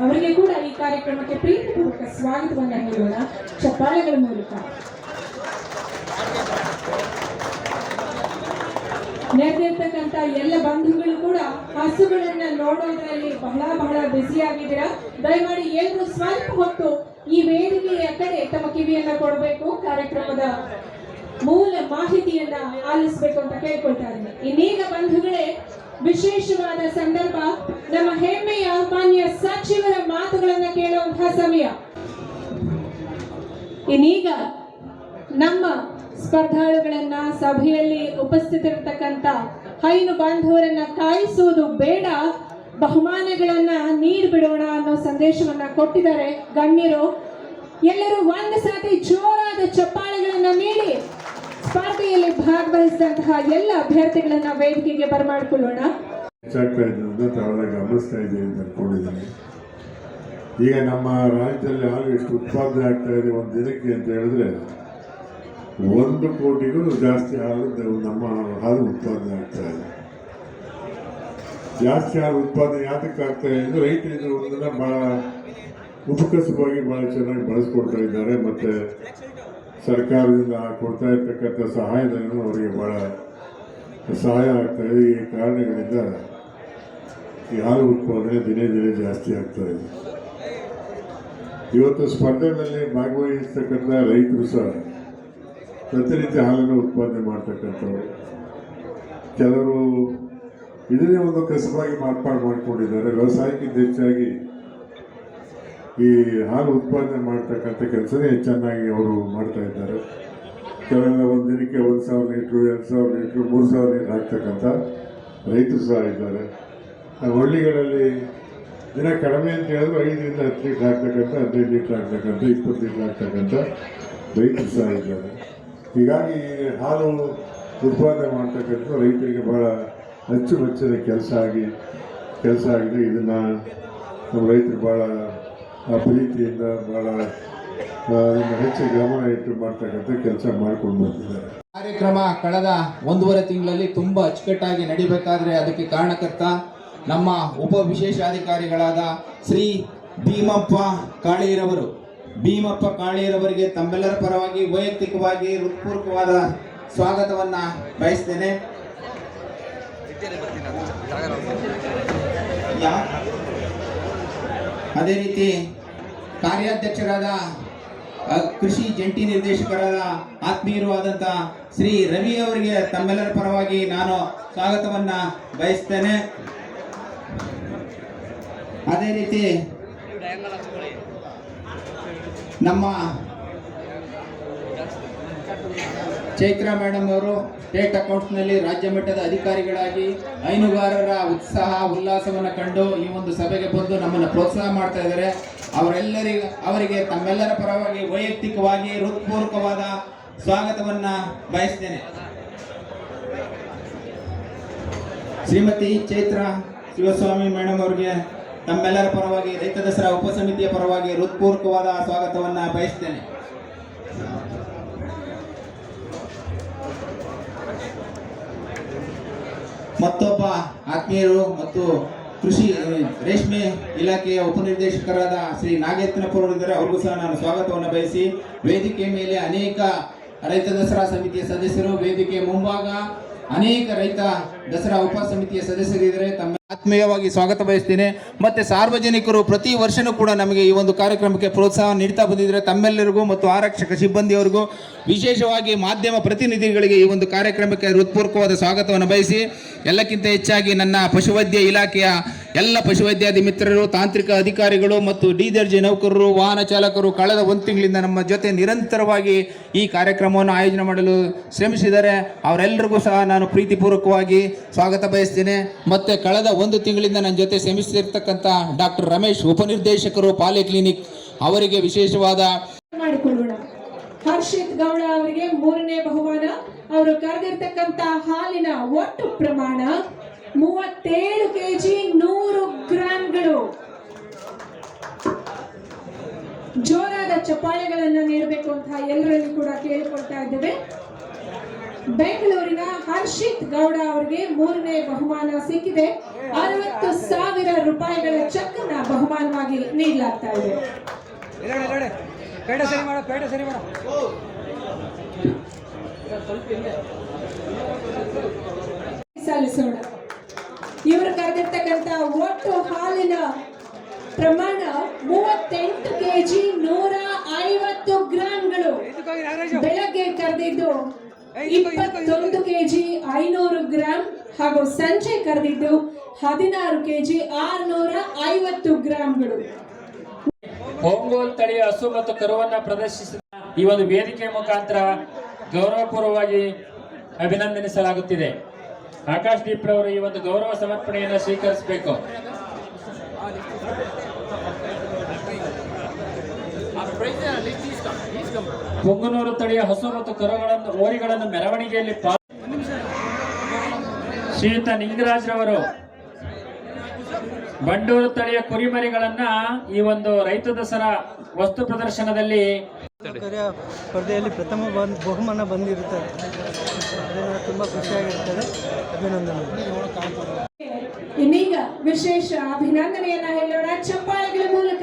ಅವರಿಗೆ ಕೂಡ ಈ ಕಾರ್ಯಕ್ರಮಕ್ಕೆ ಪ್ರೀತಿಪೂರ್ವಕ ಸ್ವಾಗತವನ್ನ ಹೇಳೋಣ. ಚಪ್ಪಾಳೆಗಳ ಮೂಲಕ. ನೆರೆದಿರ್ತಕ್ಕಂಥ ಎಲ್ಲ ಬಂಧುಗಳು ಕೂಡ ಹಸುಗಳನ್ನ ನೋಡೋದ್ರಲ್ಲಿ ಬಹಳ ಬಹಳ ಬ್ಯುಸಿ ಆಗಿದ್ದೀರಾ? ದಯಮಾಡಿ ಎಲ್ಲರೂ ಸ್ವಲ್ಪ ಹೊತ್ತು ಈ ವೇದಿಕೆಯ ಕಡೆ ತಮ್ಮ ಕಿವಿಯನ್ನ ಕೊಡಬೇಕು. ಕಾರ್ಯಕ್ರಮದ ಮೂಲ ಮಾಹಿತಿಯನ್ನ ಆಲಿಸಬೇಕು ಅಂತ ಕೇಳ್ಕೊಳ್ತಾ ಇದ್ದೀನಿ. ಇನ್ನೀಗ ಬಂಧುಗಳೇ, ವಿಶೇಷವಾದ ಸಂದರ್ಭ, ನಮ್ಮ ಹೆಮ್ಮೆಯ ಸಮಯ. ಇನ್ನೀಗ ನಮ್ಮ ಸ್ಪರ್ಧಾಳುಗಳನ್ನ ಸಭೆಯಲ್ಲಿ ಉಪಸ್ಥಿತರಿರ್ತಕ್ಕಂಥ ಹೈನು ಬಾಂಧವರನ್ನ ಕಾಯಿಸುವುದು ಬೇಡ. ಬಹುಮಾನಗಳನ್ನ ನೀಡ್ಬಿಡೋಣ ಅನ್ನೋ ಸಂದೇಶವನ್ನ ಕೊಟ್ಟಿದ್ದಾರೆ ಗಣ್ಯರು. ಎಲ್ಲರೂ ಒಂದ್ ಸಾರಿ ಜೋರಾದ ಚಪ್ಪಾಳೆಗಳನ್ನ ನೀಡಿ ಸ್ಪರ್ಧೆಯಲ್ಲಿ ಭಾಗವಹಿಸಿದಂತಹ ಎಲ್ಲ ಅಭ್ಯರ್ಥಿಗಳನ್ನ ವೇದಿಕೆಗೆ ಬರಮಾಡಿಕೊಳ್ಳೋಣ. ಗಮನಿಸ್ತಾ ಇದ್ದೀವಿ ಅಂತ ಅನ್ಕೊಂಡಿದ್ದೀನಿ ಈಗ ನಮ್ಮ ರಾಜ್ಯದಲ್ಲಿ ಹಾಲು ಎಷ್ಟು ಉತ್ಪಾದನೆ ಆಗ್ತಾ ಇದೆ ಒಂದು ದಿನಕ್ಕೆ ಅಂತ ಹೇಳಿದ್ರೆ ಒಂದು ಕೋಟಿಗೂ ಜಾಸ್ತಿ ಹಾಲು ನಮ್ಮ ಹಾಲು ಉತ್ಪಾದನೆ ಆಗ್ತಾ ಇದೆ. ಜಾಸ್ತಿ ಹಾಲು ಉತ್ಪಾದನೆ ಯಾತಕ್ಕೆ ಆಗ್ತಾ ಇದೆ ಅಂದರೆ ರೈತರು ಒಂದನ್ನ ಭಾಳ ಉಪಕಸವಾಗಿ ಭಾಳ ಚೆನ್ನಾಗಿ ಬಳಸ್ಕೊಡ್ತಾ ಇದ್ದಾರೆ ಮತ್ತು ಸರ್ಕಾರದಿಂದ ಕೊಡ್ತಾ ಇರ್ತಕ್ಕಂಥ ಸಹಾಯಧನಗಳು ಅವರಿಗೆ ಭಾಳ ಸಹಾಯ ಆಗ್ತಾ ಇದೆ. ಈ ಕಾರಣಗಳಿಂದ ಈ ಹಾಲು ಉತ್ಪಾದನೆ ದಿನೇ ದಿನೇ ಜಾಸ್ತಿ ಆಗ್ತಾ ಇದೆ. ಇವತ್ತು ಸ್ಪರ್ಧೆಯಲ್ಲಿ ಭಾಗವಹಿಸ್ತಕ್ಕಂಥ ರೈತರು ಸಹ ಪ್ರತಿನಿತ್ಯ ಹಾಲನ್ನು ಉತ್ಪಾದನೆ ಮಾಡ್ತಕ್ಕಂಥವ್ರು. ಕೆಲವರು ಇದನ್ನೇ ಒಂದು ಕಸಬಾಗಿ ಮಾರ್ಪಾಡು ಮಾಡಿಕೊಂಡಿದ್ದಾರೆ. ವ್ಯವಸಾಯಕ್ಕಿಂತ ಹೆಚ್ಚಾಗಿ ಈ ಹಾಲು ಉತ್ಪಾದನೆ ಮಾಡ್ತಕ್ಕಂಥ ಕೆಲಸನೇ ಚೆನ್ನಾಗಿ ಅವರು ಮಾಡ್ತಾ ಇದ್ದಾರೆ. ಕೆಲವೆಲ್ಲ ಒಂದು ದಿನಕ್ಕೆ ಒಂದು ಸಾವಿರ ಲೀಟ್ರು, ಎರಡು ಸಾವಿರ ಲೀಟ್ರು, ಮೂರು ಸಾವಿರ ಲೀಟ್ರ್ ಹಾಕ್ತಕ್ಕಂಥ ರೈತರು ಸಹ ಇದ್ದಾರೆ. ಹಳ್ಳಿಗಳಲ್ಲಿ ದಿನ ಕಡಿಮೆ ಅಂತ ಹೇಳಿದ್ರು ಐದರಿಂದ ಹತ್ತು ಲೀಟ್ರ್ ಆಗ್ತಕ್ಕಂಥ, ಹದಿನೈದು ಲೀಟ್ರ್ ಆಗ್ತಕ್ಕಂಥ, ಇಪ್ಪತ್ತು ಲೀಟ್ರ್ ಆಗ್ತಕ್ಕಂಥ ರೈತರು ಸಹ ಇದ್ದಾರೆ. ಹೀಗಾಗಿ ಹಾಲು ಉತ್ಪಾದನೆ ಮಾಡ್ತಕ್ಕಂಥ ರೈತರಿಗೆ ಬಹಳ ಅಚ್ಚುಮೆಚ್ಚಿನ ಕೆಲಸ ಆಗಿ, ಕೆಲಸ ಆಗಿದೆ. ಇದನ್ನು ನಮ್ಮ ರೈತರು ಭಾಳ ಪ್ರೀತಿಯಿಂದ ಭಾಳ ಅದನ್ನು ಹೆಚ್ಚು ಗಮನ ಇಟ್ಟು ಮಾಡ್ತಕ್ಕಂಥ ಕೆಲಸ ಮಾಡಿಕೊಂಡು ಬರ್ತಿದ್ದಾರೆ ಕಾರ್ಯಕ್ರಮ ಕಳೆದ ಒಂದೂವರೆ ತಿಂಗಳಲ್ಲಿ ತುಂಬ ಅಚ್ಚುಕಟ್ಟಾಗಿ ನಡಿಬೇಕಾದ್ರೆ ಅದಕ್ಕೆ ಕಾರಣಕರ್ತ ನಮ್ಮ ಉಪ ವಿಶೇಷಾಧಿಕಾರಿಗಳಾದ ಶ್ರೀ ಭೀಮಪ್ಪ ಕಾಳೀರವರು ಭೀಮಪ್ಪ ಕಾಳೀರವರಿಗೆ ತಮ್ಮೆಲ್ಲರ ಪರವಾಗಿ ವೈಯಕ್ತಿಕವಾಗಿ ಹೃತ್ಪೂರ್ವಕವಾದ ಸ್ವಾಗತವನ್ನ ಬಯಸ್ತೇನೆ. ಅದೇ ರೀತಿ ಕಾರ್ಯಾಧ್ಯಕ್ಷರಾದ ಕೃಷಿ ಜಂಟಿ ನಿರ್ದೇಶಕರಾದ, ಆತ್ಮೀಯರು ಆದಂತ ಶ್ರೀ ರವಿ ಅವರಿಗೆ ತಮ್ಮೆಲ್ಲರ ಪರವಾಗಿ ನಾನು ಸ್ವಾಗತವನ್ನ ಬಯಸ್ತೇನೆ. ಅದೇ ರೀತಿ ನಮ್ಮ ಚೈತ್ರ ಮೇಡಮ್ ಅವರು ಸ್ಟೇಟ್ ಅಕೌಂಟ್ಸ್ನಲ್ಲಿ ರಾಜ್ಯ ಮಟ್ಟದ ಅಧಿಕಾರಿಗಳಾಗಿ ಹೈನುಗಾರರ ಉತ್ಸಾಹ, ಉಲ್ಲಾಸವನ್ನು ಕಂಡು ಈ ಒಂದು ಸಭೆಗೆ ಬಂದು ನಮ್ಮನ್ನು ಪ್ರೋತ್ಸಾಹ ಮಾಡ್ತಾ ಇದ್ದಾರೆ. ಅವರೆಲ್ಲರಿಗೂ ಅವರಿಗೆ ತಮ್ಮೆಲ್ಲರ ಪರವಾಗಿ ವೈಯಕ್ತಿಕವಾಗಿ ಹೃತ್ಪೂರ್ವಕವಾದ ಸ್ವಾಗತವನ್ನು ಬಯಸ್ತೇನೆ. ಶ್ರೀಮತಿ ಚೈತ್ರ ಶಿವಸ್ವಾಮಿ ಮೇಡಮ್ ಅವರಿಗೆ ತಮ್ಮೆಲ್ಲರ ಪರವಾಗಿ, ರೈತ ದಸರಾ ಉಪಸಮಿತಿಯ ಪರವಾಗಿ ಹೃತ್ಪೂರ್ವಕವಾದ ಸ್ವಾಗತವನ್ನು ಬಯಸ್ತೇನೆ. ಮತ್ತೊಬ್ಬ ಆತ್ಮೀಯರು ಮತ್ತು ಕೃಷಿ ರೇಷ್ಮೆ ಇಲಾಖೆಯ ಉಪನಿರ್ದೇಶಕರಾದ ಶ್ರೀ ಇದ್ದಾರೆ. ಅವ್ರಿಗೂ ಸಹ ನಾನು ಸ್ವಾಗತವನ್ನು ಬಯಸಿ, ವೇದಿಕೆ ಮೇಲೆ ಅನೇಕ ರೈತ ದಸರಾ ಸಮಿತಿಯ ಸದಸ್ಯರು, ವೇದಿಕೆ ಮುಂಭಾಗ ಅನೇಕ ರೈತ ದಸರಾ ಉಪ ಸಮಿತಿಯ ಸದಸ್ಯರಿದ್ದಾರೆ. ತಮ್ಮ ಆತ್ಮೀಯವಾಗಿ ಸ್ವಾಗತ ಬಯಸ್ತೇನೆ. ಮತ್ತೆ ಸಾರ್ವಜನಿಕರು ಪ್ರತಿ ವರ್ಷನೂ ಕೂಡ ನಮಗೆ ಈ ಒಂದು ಕಾರ್ಯಕ್ರಮಕ್ಕೆ ಪ್ರೋತ್ಸಾಹ ನೀಡ್ತಾ ಬಂದಿದ್ದಾರೆ. ತಮ್ಮೆಲ್ಲರಿಗೂ ಮತ್ತು ಆರಕ್ಷಕ ಸಿಬ್ಬಂದಿಯವರಿಗೂ ವಿಶೇಷವಾಗಿ ಮಾಧ್ಯಮ ಪ್ರತಿನಿಧಿಗಳಿಗೆ ಈ ಒಂದು ಕಾರ್ಯಕ್ರಮಕ್ಕೆ ಹೃತ್ಪೂರ್ವಕವಾದ ಸ್ವಾಗತವನ್ನು ಬಯಸಿ, ಎಲ್ಲಕ್ಕಿಂತ ಹೆಚ್ಚಾಗಿ ನನ್ನ ಪಶುವೈದ್ಯ ಇಲಾಖೆಯ ಎಲ್ಲ ಪಶುವೈದ್ಯಾದಿ ಮಿತ್ರರು, ತಾಂತ್ರಿಕ ಅಧಿಕಾರಿಗಳು ಮತ್ತು ಡಿ ದರ್ಜೆ ನೌಕರರು, ವಾಹನ ಚಾಲಕರು ಕಳೆದ ಒಂದು ತಿಂಗಳಿಂದ ನಮ್ಮ ಜೊತೆ ನಿರಂತರವಾಗಿ ಈ ಕಾರ್ಯಕ್ರಮವನ್ನು ಆಯೋಜನೆ ಮಾಡಲು ಶ್ರಮಿಸಿದರೆ ಅವರೆಲ್ಲರಿಗೂ ಸಹ ನಾನು ಪ್ರೀತಿಪೂರ್ವಕವಾಗಿ ಸ್ವಾಗತ ಬಯಸ್ತೇನೆ. ಮತ್ತು ಕಳೆದ ಒಂದು ತಿಂಗಳಿಂದ ನನ್ನ ಜೊತೆ ಶ್ರಮಿಸಿರ್ತಕ್ಕಂಥ ಡಾಕ್ಟರ್ ರಮೇಶ್, ಉಪನಿರ್ದೇಶಕರು, ಪಾಲಿಕ್ಲಿನಿಕ್ ಅವರಿಗೆ ವಿಶೇಷವಾದ ಹರ್ಷಿತ್ ಗೌಡ ಅವರಿಗೆ ಮೂರನೇ ಬಹುಮಾನ. ಅವರು ಕರೆದಿರ್ತಕ್ಕಂತ ಹಾಲಿನ ಒಟ್ಟು ಪ್ರಮಾಣ ಮೂವತ್ತೇಳು ಕೆಜಿ ನೂರು ಗ್ರಾಂಗಳು. ಜೋರಾದ ಚಪ್ಪಾಳೆಗಳನ್ನು ನೀಡಬೇಕು ಅಂತ ಎಲ್ಲರಲ್ಲಿ ಕೂಡ ಕೇಳಿಕೊಳ್ತಾ ಇದ್ದೇವೆ. ಬೆಂಗಳೂರಿನ ಹರ್ಷಿತ್ ಗೌಡ ಅವರಿಗೆ ಮೂರನೇ ಬಹುಮಾನ ಸಿಕ್ಕಿದೆ. ಅರವತ್ತು ಸಾವಿರ ರೂಪಾಯಿಗಳ ಚೆಕ್ನ ಬಹುಮಾನವಾಗಿ ನೀಡಲಾಗ್ತಾ ಇದೆ. ಸಲ್ಲಿಸೋಣ. ಇವರು ಕರೆದಿರ್ತಕ್ಕಂಥ ಒಟ್ಟು ಹಾಲಿನ ಪ್ರಮಾಣ ಮೂವತ್ತೆಂಟು ಕೆಜಿ ನೂರ ಐವತ್ತು ಗ್ರಾಂಗಳು. ಬೆಳಗ್ಗೆ ಕರೆದಿದ್ದು ಇಪ್ಪತ್ತೊಂದು ಕೆಜಿ ಐನೂರು ಗ್ರಾಂ ಹಾಗೂ ಸಂಜೆ ಕರೆದಿದ್ದು ಹದಿನಾರು ಕೆಜಿ ಆರುನೂರ ಐವತ್ತು ಗ್ರಾಂಗಳು. ಒಂಗೋಲ್ ತಳಿಯ ಹಸು ಮತ್ತು ಕರುವನ್ನ ಪ್ರದರ್ಶಿಸಿದ ಈ ಒಂದು ವೇದಿಕೆ ಮುಖಾಂತರ ಗೌರವಪೂರ್ವವಾಗಿ ಅಭಿನಂದನಿಸಲಾಗುತ್ತಿದೆ. ಆಕಾಶ್ ದೀಪ್ ರವರು ಈ ಒಂದು ಗೌರವ ಸಮರ್ಪಣೆಯನ್ನು ಸ್ವೀಕರಿಸಬೇಕು. ಪೊಂಗನೂರು ತಳಿಯ ಹಸು ಮತ್ತು ಕರುಗಳನ್ನು ಓರಿಗಳನ್ನು ಮೆರವಣಿಗೆಯಲ್ಲಿ ಶ್ರೀಯುತ ನಿಂಗರಾಜ್ ರವರು. ಬಂಡೂರು ತಳಿಯ ಕುರಿಮರಿಗಳನ್ನ ಈ ಒಂದು ರೈತ ದಸರಾ ವಸ್ತು ಪ್ರದರ್ಶನದಲ್ಲಿ ಕರೆಯ ಸ್ಪರ್ಧೆಯಲ್ಲಿ ಪ್ರಥಮ ಬಂದ್ ಬಹುಮಾನ ಬಂದಿರುತ್ತದೆ ಅದನ್ನು ತುಂಬ ಖುಷಿಯಾಗಿರ್ತದೆ ಅಭಿನಂದನೆ ಇನ್ನೀಗ ವಿಶೇಷ ಅಭಿನಂದನೆಯನ್ನ ಹೇಳೋಣ. ಚಪ್ಪಾಳೆಗಳ ಮೂಲಕ.